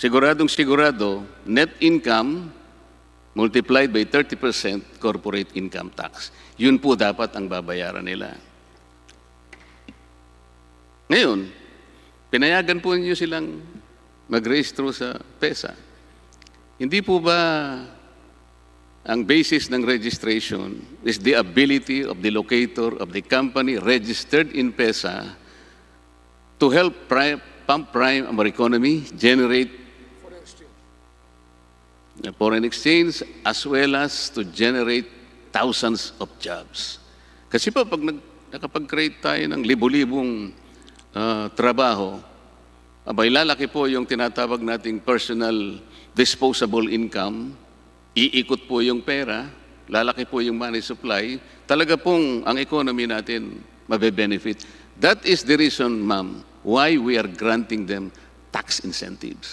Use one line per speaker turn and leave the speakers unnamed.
siguradong sigurado, net income multiplied by 30% corporate income tax. Yun po dapat ang babayaran nila. Ngayon, pinayagan po niyo silang mag-rehistro sa PESA. Hindi po ba ang basis ng registration is the ability of the locator of the company registered in PESA to help prime, pump prime our economy, generate foreign exchange as well as to generate thousands of jobs. Kasi po, pag nag, nakapag-create tayo ng libo-libong ah, trabaho, abay lalaki po yung tinatawag nating personal disposable income, iikot po yung pera, lalaki po yung money supply, talaga pong ang economy natin mabe-benefit. That is the reason, ma'am, why we are granting them tax incentives.